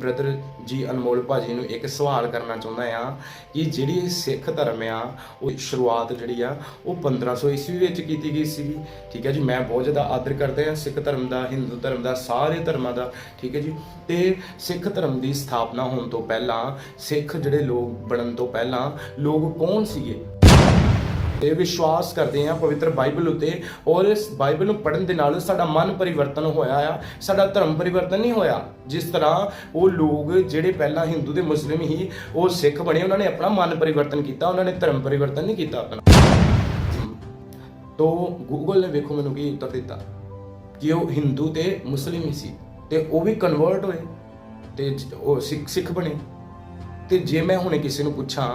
Brother ਜੀ ਅਨਮੋਲ ਭਾਜੀ ਨੂੰ ਇੱਕ ਸਵਾਲ ਕਰਨਾ ਚਾਹੁੰਦਾ ਆ ਕਿ ਜਿਹੜੀ ਸਿੱਖ ਧਰਮ ਆ, ਉਹ ਸ਼ੁਰੂਆਤ ਜਿਹੜੀ ਆ, ਉਹ 1500 ਈਸਵੀ ਵਿੱਚ ਕੀਤੀ ਗਈ ਸੀਗੀ। ਠੀਕ ਹੈ ਜੀ, ਮੈਂ ਬਹੁਤ ਜ਼ਿਆਦਾ ਆਦਰ ਕਰਦਾ ਹਾਂ ਸਿੱਖ ਧਰਮ ਦਾ, ਹਿੰਦੂ ਧਰਮ ਦਾ, ਸਾਰੇ ਧਰਮਾਂ ਦਾ। ਠੀਕ ਹੈ ਜੀ, ਤੇ ਸਿੱਖ ਧਰਮ ਦੀ ਸਥਾਪਨਾ ਹੋਣ ਤੋਂ ਪਹਿਲਾਂ ਸਿੱਖ ਜਿਹੜੇ ਲੋਕ ਬਣਨ ਤੋਂ ਪਹਿਲਾਂ ਲੋਕ ਕੌਣ ਸੀਗੇ? ਤੇ ਵਿਸ਼ਵਾਸ ਕਰਦੇ ਹਾਂ ਪਵਿੱਤਰ ਬਾਈਬਲ ਉੱਤੇ ਔਰ ਇਸ ਬਾਈਬਲ ਨੂੰ ਪੜ੍ਹਨ ਦੇ ਨਾਲ ਸਾਡਾ ਮਨ ਪਰਿਵਰਤਨ ਹੋਇਆ ਆ, ਸਾਡਾ ਧਰਮ ਪਰਿਵਰਤਨ ਨਹੀਂ ਹੋਇਆ। ਜਿਸ ਤਰ੍ਹਾਂ ਉਹ ਲੋਕ ਜਿਹੜੇ ਪਹਿਲਾਂ ਹਿੰਦੂ ਤੇ ਮੁਸਲਿਮ ਹੀ, ਉਹ ਸਿੱਖ ਬਣੇ, ਉਹਨਾਂ ਨੇ ਆਪਣਾ ਮਨ ਪਰਿਵਰਤਨ ਕੀਤਾ, ਉਹਨਾਂ ਨੇ ਧਰਮ ਪਰਿਵਰਤਨ ਨਹੀਂ ਕੀਤਾ ਆਪਣਾ। ਤੋ ਗੂਗਲ ਨੇ ਵੇਖੋ ਮੈਨੂੰ ਕੀ ਉੱਤਰ ਦਿੱਤਾ। ਕਿ ਉਹ ਹਿੰਦੂ ਤੇ ਮੁਸਲਿਮ ਹੀ ਸੀ, ਤੇ ਉਹ ਵੀ ਕਨਵਰਟ ਹੋਏ, ਤੇ ਉਹ ਸਿੱਖ ਸਿੱਖ ਬਣੇ। ਤੇ ਜੇ ਮੈਂ ਹੁਣੇ ਕਿਸੇ ਨੂੰ ਪੁੱਛਾਂ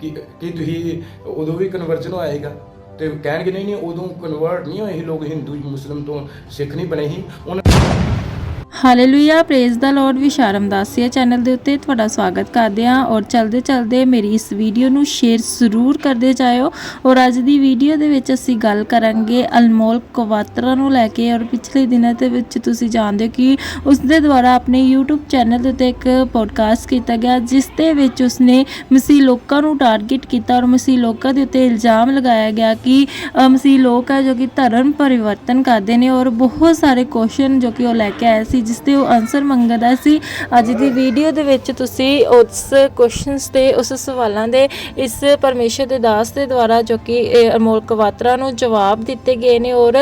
ਕਿ ਕਿ ਤੁਸੀਂ ਉਦੋਂ ਵੀ ਕਨਵਰਜਨ ਹੋਏਗਾ ਤੇ ਕਹਿਣਗੇ ਨਹੀਂ ਨਹੀਂ ਉਦੋਂ ਕਨਵਰਟ ਨਹੀਂ ਹੋਏ ਸੀ, ਲੋਕ ਹਿੰਦੂ, ਮੁਸਲਮ ਤੋਂ ਸਿੱਖ ਨਹੀਂ ਬਣੇ ਸੀ ਉਹਨਾਂ hallelujah praise the lord Vishram Dasiya channel ਦੇ ਉੱਤੇ ਤੁਹਾਡਾ ਸਵਾਗਤ ਕਰਦੇ ਹਾਂ ਔਰ ਚਲਦੇ ਚਲਦੇ ਮੇਰੀ ਇਸ ਵੀਡੀਓ ਨੂੰ ਸ਼ੇਅਰ ਜ਼ਰੂਰ ਕਰਦੇ ਜਾਇਓ ਔਰ ਅੱਜ ਦੀ ਵੀਡੀਓ ਦੇ ਵਿੱਚ ਅਸੀਂ ਗੱਲ ਕਰਾਂਗੇ ਅਨਮੋਲ ਕਵਾਤਰਾ ਨੂੰ ਲੈ ਕੇ ਔਰ ਪਿਛਲੇ ਦਿਨਾਂ ਦੇ ਵਿੱਚ ਤੁਸੀਂ ਜਾਣਦੇ ਹੋ ਕਿ ਉਸ ਦੇ ਦੁਆਰਾ ਆਪਣੇ YouTube ਚੈਨਲ ਦੇ ਉੱਤੇ ਇੱਕ ਪੋਡਕਾਸਟ ਕੀਤਾ ਗਿਆ, ਜਿਸ ਦੇ ਵਿੱਚ ਉਸਨੇ ਮਸੀਹ ਲੋਕਾਂ ਨੂੰ ਟਾਰਗੇਟ ਕੀਤਾ ਔਰ ਮਸੀਹ ਲੋਕਾਂ ਦੇ ਉੱਤੇ ਇਲਜ਼ਾਮ ਲਗਾਇਆ ਗਿਆ ਕਿ ਮਸੀਹ ਲੋਕ ਹੈ ਜੋ ਕਿ ਧਰਮ ਪਰਿਵਰਤਨ ਕਰਦੇ ਨੇ ਔਰ ਬਹੁਤ ਸਾਰੇ ਕੁਐਸਚਨ ਜੋ ਕਿ ਉਹ ਲੈ ਕੇ ਆਏ ਸੀ ਜਿਸ ਤੇ ਉਹ ਆਨਸਰ ਮੰਗਦਾ ਸੀ। ਅੱਜ ਦੀ ਵੀਡੀਓ ਦੇ ਵਿੱਚ ਤੁਸੀਂ ਉਸ ਕੁਐਸਚਨਸ ਤੇ, ਉਸ ਸਵਾਲਾਂ ਦੇ, ਇਸ ਪਰਮੇਸ਼ਰ ਦੇ ਦਾਸ ਦੇ ਦੁਆਰਾ ਜੋ ਕਿ, ਇਹ ਅਮੋਲ ਕਵਾਤਰਾ ਨੂੰ ਜਵਾਬ ਦਿੱਤੇ ਗਏ ਨੇ ਔਰ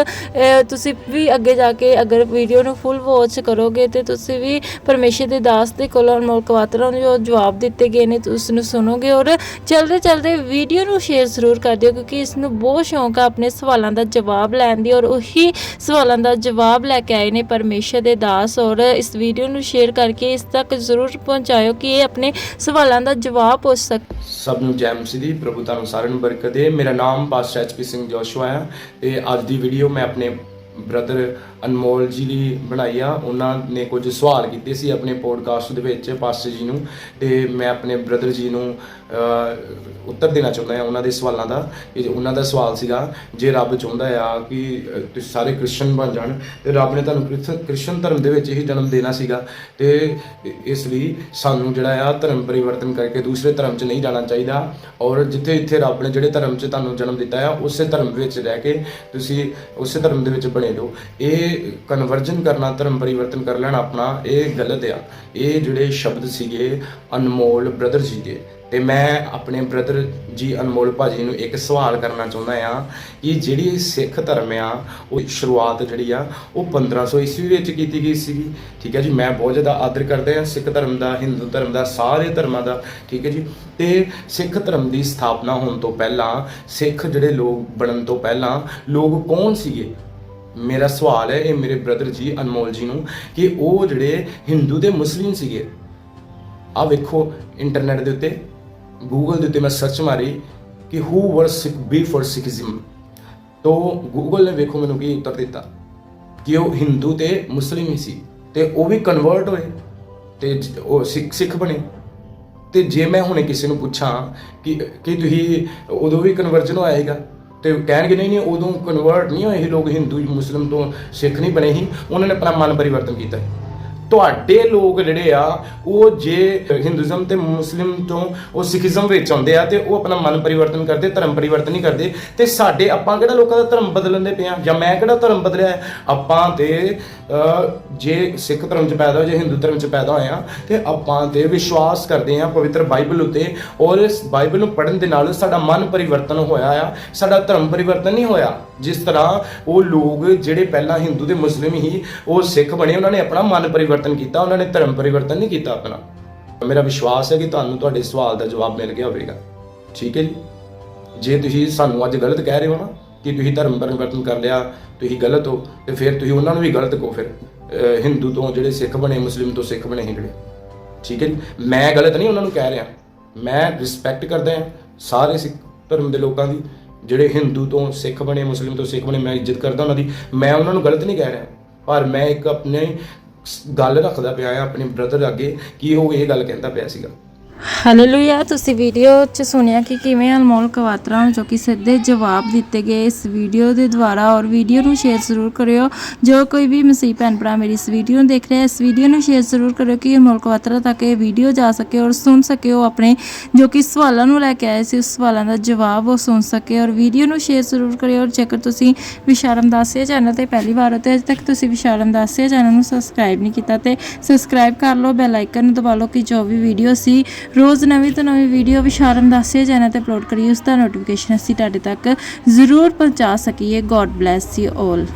ਤੁਸੀਂ ਵੀ ਅੱਗੇ ਜਾ ਕੇ ਅਗਰ ਵੀਡੀਓ ਨੂੰ ਫੁੱਲ ਵਾਚ ਕਰੋਗੇ ਤੇ ਤੁਸੀਂ ਵੀ ਪਰਮੇਸ਼ਰ ਦੇ ਦਾਸ ਦੇ ਕੋਲੋਂ ਅਨਮੋਲ ਕਵਾਤਰਾ ਨੂੰ ਜੋ ਜਵਾਬ ਦਿੱਤੇ ਗਏ ਨੇ ਤੁਸੀਂ ਨੂੰ ਸੁਣੋਗੇ ਔਰ ਚਲਦੇ ਚਲਦੇ ਵੀਡੀਓ ਨੂੰ ਸ਼ੇਅਰ ਜ਼ਰੂਰ ਕਰ ਦਿਓ ਕਿਉਂਕਿ ਇਸ ਨੂੰ ਬਹੁਤ ਸ਼ੌਂਕ ਆ ਆਪਣੇ ਸਵਾਲਾਂ ਦਾ ਜਵਾਬ ਲੈਣ ਦੀ ਔਰ ਉਹੀ ਸਵਾਲਾਂ ਦਾ ਜਵਾਬ ਲੈ ਕੇ ਆਏ ਨੇ ਪਰਮੇਸ਼ਰ ਦੇ ਦਾਸ ਔਰ ਇਸ ਵੀਡੀਓ ਨੂੰ ਸ਼ੇਅਰ ਕਰਕੇ ਇਸ ਤੱਕ ਜ਼ਰੂਰ ਪਹੁੰਚਾਇਓ ਕਿ ਇਹ ਆਪਣੇ ਸਵਾਲਾਂ ਦਾ ਜਵਾਬ ਪੁੱਛ ਸਕ ਸਭ ਨੂੰ ਜੈ ਮਸੀਹ ਦੀ, ਪ੍ਰਭੂ ਤੁਹਾਨੂੰ ਸਾਰਿਆਂ ਨੂੰ ਬਰਕਤ ਦੇ। ਮੇਰਾ ਨਾਮ ਪਾਸਟਰ ਐਚਪੀ ਸਿੰਘ ਜੋਸ਼ੂਆ ਹੈ ਤੇ ਅੱਜ ਦੀ ਵੀਡੀਓ ਮੈਂ ਆਪਣੇ ਬ੍ਰਦਰ ਅਨਮੋਲ ਜੀ ਦੀ ਬਣਾਈ ਆ, ਉਹਨਾਂ ਨੇ ਕੁਝ ਸਵਾਲ ਕੀਤੇ ਸੀ ਆਪਣੇ ਪੋਡਕਾਸਟ ਦੇ ਵਿੱਚ ਪਾਸਟਰ ਜੀ ਨੂੰ ਤੇ ਮੈਂ ਆਪਣੇ ਬ੍ਰਦਰ ਜੀ ਨੂੰ ਉੱਤਰ ਦੇਣਾ ਚਾਹੁੰਦਾ ਹਾਂ ਉਹਨਾਂ ਦੇ ਸਵਾਲਾਂ ਦਾ। ਕਿ ਉਹਨਾਂ ਦਾ ਸਵਾਲ ਸੀਗਾ, ਜੇ ਰੱਬ ਚਾਹੁੰਦਾ ਆ ਕਿ ਤੁਸੀਂ ਸਾਰੇ ਕ੍ਰਿਸਚਨ ਬਣ ਜਾਣ, ਤੇ ਰੱਬ ਨੇ ਤੁਹਾਨੂੰ ਕ੍ਰਿਸਚਨ- ਕ੍ਰਿਸਚਨ ਧਰਮ ਦੇ ਵਿੱਚ ਹੀ ਜਨਮ ਦੇਣਾ ਸੀਗਾ। ਤੇ ਇਸ ਲਈ ਸਾਨੂੰ ਜਿਹੜਾ ਆ ਧਰਮ ਪਰਿਵਰਤਨ ਕਰਕੇ ਦੂਸਰੇ ਧਰਮ 'ਚ ਨਹੀਂ ਜਾਣਾ ਚਾਹੀਦਾ ਔਰ ਜਿੱਥੇ ਇੱਥੇ ਰੱਬ ਨੇ ਜਿਹੜੇ ਧਰਮ 'ਚ ਤੁਹਾਨੂੰ ਜਨਮ ਦਿੱਤਾ ਆ, ਉਸੇ ਧਰਮ ਵਿੱਚ ਰਹਿ ਕੇ ਤੁਸੀਂ ਉਸੇ ਧਰਮ ਦੇ ਵਿੱਚ ਬਣੇ ਰਹੋ ਇਹ ਕਨਵਰਜਨ ਕਰਨਾ, ਧਰਮ ਪਰਿਵਰਤਨ ਕਰ ਲੈਣਾ ਆਪਣਾ, ਇਹ ਗਲਤ ਆ। ਇਹ ਜਿਹੜੇ ਸ਼ਬਦ ਸੀਗੇ, ਅਨਮੋਲ ਬ੍ਰਦਰ ਜੀ ਦੇ ਤੇ ਮੈਂ ਆਪਣੇ ਬ੍ਰਦਰ ਜੀ, ਅਨਮੋਲ ਭਾਜੀ ਨੂੰ ਇੱਕ ਸਵਾਲ ਕਰਨਾ ਚਾਹੁੰਦਾ ਆ ਕਿ ਜਿਹੜੀ ਸਿੱਖ ਧਰਮ ਆ, ਉਹ ਸ਼ੁਰੂਆਤ ਜਿਹੜੀ ਆ, ਉਹ 1500 ਈਸਵੀ ਵਿੱਚ ਕੀਤੀ ਗਈ ਸੀਗੀ। ਠੀਕ ਹੈ ਜੀ, ਮੈਂ ਬਹੁਤ ਜ਼ਿਆਦਾ ਆਦਰ ਕਰਦਾ ਹਾਂ ਸਿੱਖ ਧਰਮ ਦਾ, ਹਿੰਦੂ ਧਰਮ ਦਾ, ਸਾਰੇ ਧਰਮਾਂ ਦਾ। ਠੀਕ ਹੈ ਜੀ, ਤੇ ਸਿੱਖ ਧਰਮ ਦੀ ਸਥਾਪਨਾ ਹੋਣ ਤੋਂ ਪਹਿਲਾਂ, ਸਿੱਖ ਜਿਹੜੇ ਲੋਕ ਬਣਨ ਤੋਂ ਪਹਿਲਾਂ, ਲੋਕ ਕੌਣ ਸੀਗੇ? ਮੇਰਾ ਸਵਾਲ ਹੈ, ਇਹ ਮੇਰੇ ਬ੍ਰਦਰ ਜੀ, ਅਨਮੋਲ ਜੀ ਨੂੰ, ਕਿ ਉਹ ਜਿਹੜੇ ਹਿੰਦੂ ਤੇ ਮੁਸਲਿਮ ਸੀਗੇ ਆ ਵੇਖੋ ਇੰਟਰਨੈਟ ਦੇ ਉੱਤੇ ਗੂਗਲ ਦੇ ਉੱਤੇ ਮੈਂ ਸਰਚ ਮਾਰੀ ਕਿ who were Sikh be before Sikhism ਤੋ ਗੂਗਲ ਨੇ ਵੇਖੋ ਮੈਨੂੰ ਕੀ ਉੱਤਰ ਦਿੱਤਾ ਕਿ ਉਹ ਹਿੰਦੂ ਤੇ ਮੁਸਲਿਮ ਹੀ ਸੀ, ਤੇ ਉਹ ਵੀ ਕਨਵਰਟ ਹੋਏ, ਤੇ ਉਹ ਸਿੱਖ ਸਿੱਖ ਬਣੇ। ਤੇ ਜੇ ਮੈਂ ਹੁਣੇ ਕਿਸੇ ਨੂੰ ਪੁੱਛਾਂ ਕਿ ਕਿ ਤੁਸੀਂ ਉਦੋਂ ਵੀ ਕਨਵਰਜਨ ਹੋਇਆਗਾ ਤੇ ਕਹਿਣਗੇ, ਨਹੀਂ ਨਹੀਂ, ਉਦੋਂ ਕਨਵਰਟ ਨਹੀਂ ਹੋਏ ਸੀ ਲੋਕ ਹਿੰਦੂ, ਮੁਸਲਿਮ ਤੋਂ ਸਿੱਖ ਨਹੀਂ ਬਣੇ ਸੀ। ਉਹਨਾਂ ਨੇ ਆਪਣਾ ਮਨ ਪਰਿਵਰਤਨ ਕੀਤਾ। ਤੁਹਾਡੇ ਲੋਕ ਜਿਹੜੇ ਆ, ਉਹ ਜੇ ਹਿੰਦੂਇਜ਼ਮ ਤੇ ਮੁਸਲਿਮ ਤੋਂ ਉਹ ਸਿੱਖੀਜ਼ਮ ਵਿੱਚ ਆਉਂਦੇ ਆ ਤੇ ਉਹ ਆਪਣਾ ਮਨ ਪਰਿਵਰਤਨ ਕਰਦੇ, ਧਰਮ ਪਰਿਵਰਤਨ ਨਹੀਂ ਕਰਦੇ, ਤੇ ਸਾਡੇ ਆਪਾਂ ਕਿਹੜਾ ਲੋਕਾਂ ਦਾ ਧਰਮ ਬਦਲਣ ਦੇ ਪਿਆ ਜਾਂ ਮੈਂ ਕਿਹੜਾ ਧਰਮ ਬਦਲਿਆ ਆਪਾਂ ਤੇ ਜੇ ਸਿੱਖ ਧਰਮ 'ਚ ਪੈਦਾ ਹੋਏ, ਜੇ ਹਿੰਦੂ ਧਰਮ 'ਚ ਪੈਦਾ ਹੋਇਆ ਆ, ਤੇ ਆਪਾਂ ਤੇ ਵਿਸ਼ਵਾਸ ਕਰਦੇ ਆ ਪਵਿੱਤਰ ਬਾਈਬਲ ਉੱਤੇ, ਔਰ ਇਸ ਬਾਈਬਲ ਨੂੰ ਪੜ੍ਹਨ ਦੇ ਨਾਲ ਸਾਡਾ ਮਨ ਪਰਿਵਰਤਨ ਹੋਇਆ ਆ, ਸਾਡਾ ਧਰਮ ਪਰਿਵਰਤਨ ਨਹੀਂ ਹੋਇਆ। ਜਿਸ ਤਰ੍ਹਾਂ ਉਹ ਲੋਕ ਜਿਹੜੇ ਪਹਿਲਾਂ ਹਿੰਦੂ ਤੇ ਮੁਸਲਿਮ ਹੀ, ਉਹ ਸਿੱਖ ਬਣੇ, ਉਹਨਾਂ ਨੇ ਆਪਣਾ ਮਨ ਪਰਿਵਰਤਨ ਕੀਤਾ, ਉਹਨਾਂ ਨੇ ਧਰਮ ਪਰਿਵਰਤਨ ਨਹੀਂ ਕੀਤਾ ਆਪਣਾ। ਮੇਰਾ ਵਿਸ਼ਵਾਸ ਹੈ ਕਿ ਤੁਹਾਨੂੰ ਤੁਹਾਡੇ ਸਵਾਲ ਦਾ ਜਵਾਬ ਮਿਲ ਗਿਆ ਹੋਵੇਗਾ। ਠੀਕ ਹੈ ਜੀ? ਜੇ ਤੁਸੀਂ ਸਾਨੂੰ ਅੱਜ ਗਲਤ ਕਹਿ ਰਹੇ ਹੋ ਨਾ ਕਿ ਤੁਸੀਂ ਧਰਮ ਪਰਿਵਰਤਨ ਕਰ ਲਿਆ, ਤੁਸੀਂ ਗਲਤ ਹੋ, ਤੇ ਫਿਰ ਤੁਸੀਂ ਉਹਨਾਂ ਨੂੰ ਵੀ ਗਲਤ ਕਹੋ ਫਿਰ। ਹਿੰਦੂ ਤੋਂ ਜਿਹੜੇ ਸਿੱਖ ਬਣੇ, ਮੁਸਲਿਮ ਤੋਂ ਸਿੱਖ ਬਣੇ ਸੀ ਜਿਹੜੇ। ਠੀਕ ਹੈ ਜੀ? ਮੈਂ ਗਲਤ ਨਹੀਂ ਉਹਨਾਂ ਨੂੰ ਕਹਿ ਰਿਹਾ। ਮੈਂ ਰਿਸਪੈਕਟ ਕਰਦਾ ਹਾਂ ਸਾਰੇ ਸਿੱਖ ਧਰਮ ਦੇ ਲੋਕਾਂ ਦੀ। ਜਿਹੜੇ ਹਿੰਦੂ ਤੋਂ ਸਿੱਖ ਬਣੇ, ਮੁਸਲਿਮ ਤੋਂ ਸਿੱਖ ਬਣੇ, ਮੈਂ ਇੱਜ਼ਤ ਕਰਦਾ ਉਹਨਾਂ ਦੀ। ਮੈਂ ਉਹਨਾਂ ਨੂੰ ਗਲਤ ਨਹੀਂ ਕਹਿ ਰਿਹਾ। ਪਰ ਮੈਂ ਇੱਕ ਆਪਣੇ ਗੱਲ ਰੱਖਦਾ ਪਿਆ ਆ ਆਪਣੇ ਬ੍ਰਦਰ ਅੱਗੇ ਕਿ ਉਹ ਇਹ ਗੱਲ ਕਹਿੰਦਾ ਪਿਆ ਸੀਗਾ। ਹਾਲੇਲੂਇਆ ਤੁਸੀਂ ਵੀਡੀਓ 'ਚ ਸੁਣਿਆ ਕਿ ਕਿਵੇਂ ਅਨਮੋਲ ਕਵਾਤਰਾ ਨੂੰ ਜੋ ਕਿ ਸਿੱਧੇ ਜਵਾਬ ਦਿੱਤੇ ਗਏ ਇਸ ਵੀਡੀਓ ਦੇ ਦੁਆਰਾ ਔਰ ਵੀਡੀਓ ਨੂੰ ਸ਼ੇਅਰ ਜ਼ਰੂਰ ਕਰਿਓ। ਜੋ ਕੋਈ ਵੀ ਮਸੀਹ ਭੈਣ ਭਰਾ ਮੇਰੀ ਇਸ ਵੀਡੀਓ ਨੂੰ ਦੇਖ ਰਿਹਾ ਇਸ ਵੀਡੀਓ ਨੂੰ ਸ਼ੇਅਰ ਜ਼ਰੂਰ ਕਰਿਓ ਕਿ ਅਨਮੋਲ ਕਵਾਤਰਾ ਤੱਕ ਇਹ ਵੀਡੀਓ ਜਾ ਸਕੇ ਔਰ ਸੁਣ ਸਕੇ ਉਹ ਆਪਣੇ ਜੋ ਕਿ ਸਵਾਲਾਂ ਨੂੰ ਲੈ ਕੇ ਆਏ ਸੀ, ਉਸ ਸਵਾਲਾਂ ਦਾ ਜਵਾਬ ਉਹ ਸੁਣ ਸਕੇ ਔਰ ਵੀਡੀਓ ਨੂੰ ਸ਼ੇਅਰ ਜ਼ਰੂਰ ਕਰਿਓ ਔਰ ਜੇਕਰ ਤੁਸੀਂ ਵਿਸ਼ਾਰਮ ਦਾਸੀਆ ਚੈਨਲ ਤੇ ਪਹਿਲੀ ਵਾਰ ਹੋ ਤੇ ਅਜੇ ਤੱਕ ਤੁਸੀਂ ਵਿਸ਼ਾਰਮ ਦਾਸੀਆ ਚੈਨਲ ਨੂੰ ਸਬਸਕ੍ਰਾਈਬ ਨਹੀਂ ਕੀਤਾ ਤੇ ਸਬਸਕ੍ਰਾਈਬ ਕਰ ਲਓ ਬੈਲ ਆਈਕਨ ਨੂੰ ਦਬਾ ਲਓ ਕਿ ਜੋ ਵੀ ਵੀਡੀਓ ਸੀ ਰੋਜ਼ ਨਵੀਂ ਤੋਂ ਨਵੀਂ ਵੀਡੀਓ ਵਿਸ਼ਾਰਮ ਦਾਸੀਆ ਚੈਨਲ ਤੇ ਅਪਲੋਡ ਕਰੀਏ, ਉਸ ਦਾ ਨੋਟੀਫਿਕੇਸ਼ਨ ਅਸੀਂ ਤੁਹਾਡੇ ਤੱਕ ਜ਼ਰੂਰ ਪਹੁੰਚਾ ਸਕੀਏ। God bless you all